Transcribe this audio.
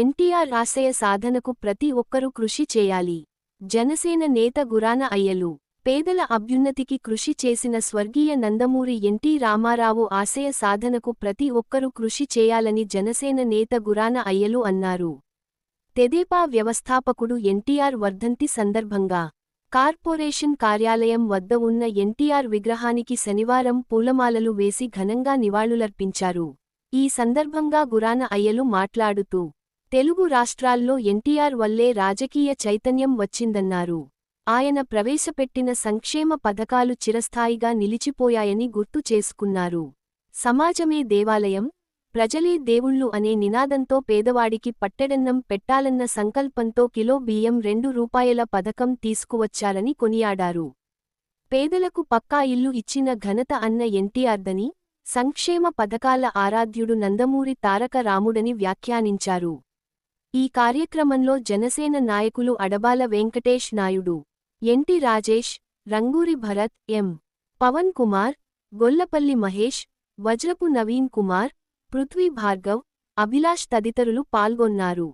ఎన్టీఆర్ ఆశయ సాధనకు ప్రతి ఒక్కరూ కృషి చేయాలి. జనసేన నేత గురాన అయ్యలు. పేదల అభ్యున్నతికి కృషి చేసిన స్వర్గీయ నందమూరి ఎన్టీ రామారావు ఆశయ సాధనకు ప్రతి ఒక్కరూ కృషి చేయాలని జనసేన నేత గురాన అయ్యలు అన్నారు. తెదేపా వ్యవస్థాపకుడు ఎన్టీఆర్ వర్ధంతి సందర్భంగా కార్పొరేషన్ కార్యాలయం వద్ద ఉన్న ఎన్టీఆర్ విగ్రహానికి శనివారం పూలమాలలు వేసి ఘనంగా నివాళులర్పించారు. ఈ సందర్భంగా గురాన అయ్యలు మాట్లాడుతూ తెలుగు రాష్ట్రాల్లో ఎన్టీఆర్ వల్లే రాజకీయ చైతన్యం వచ్చిందన్నారు. ఆయన ప్రవేశపెట్టిన సంక్షేమ పథకాలు చిరస్థాయిగా నిలిచిపోయాయని గుర్తు చేసుకున్నారు. సమాజమే దేవాలయం ప్రజలే దేవుళ్ళు అనే నినాదంతో పేదవాడికి పట్టెడన్నం పెట్టాలన్న సంకల్పంతో కిలో బియ్యం రెండు రూపాయల పథకం తీసుకువచ్చారని కొనియాడారు. పేదలకు పక్కా ఇల్లు ఇచ్చిన ఘనత అన్న ఎన్టీఆర్దని సంక్షేమ పథకాల ఆరాధ్యుడు నందమూరి తారక రాముడని వ్యాఖ్యానించారు. ఈ కార్యక్రమంలో జనసేన నాయకులు అడబాల వెంకటేష్ నాయుడు ఎన్టి రాజేష్ రంగూరి భరత్ ఎం. పవన్ కుమార్ గొల్లపల్లి మహేష్ వజ్రపు నవీన్ కుమార్ పృథ్వీ భార్గవ్ అభిలాష్ తదితరులు పాల్గొన్నారు.